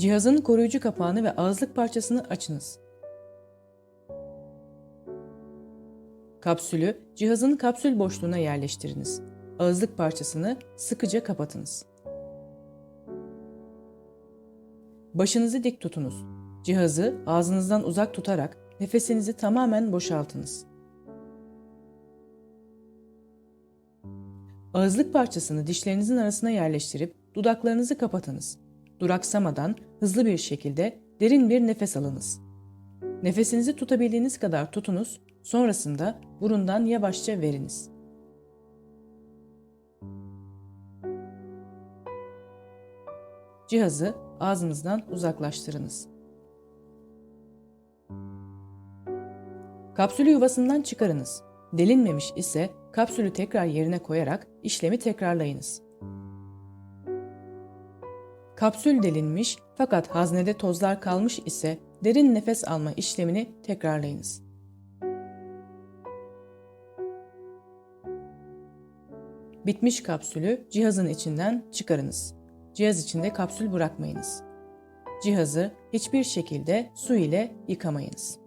Cihazın koruyucu kapağını ve ağızlık parçasını açınız. Kapsülü cihazın kapsül boşluğuna yerleştiriniz. Ağızlık parçasını sıkıca kapatınız. Başınızı dik tutunuz. Cihazı ağzınızdan uzak tutarak nefesinizi tamamen boşaltınız. Ağızlık parçasını dişlerinizin arasına yerleştirip dudaklarınızı kapatınız. Duraksamadan hızlı bir şekilde derin bir nefes alınız. Nefesinizi tutabildiğiniz kadar tutunuz, sonrasında burundan yavaşça veriniz. Cihazı ağzınızdan uzaklaştırınız. Kapsülü yuvasından çıkarınız. Delinmemiş ise kapsülü tekrar yerine koyarak işlemi tekrarlayınız. Kapsül delinmiş fakat haznede tozlar kalmış ise derin nefes alma işlemini tekrarlayınız. Bitmiş kapsülü cihazın içinden çıkarınız. Cihaz içinde kapsül bırakmayınız. Cihazı hiçbir şekilde su ile yıkamayınız.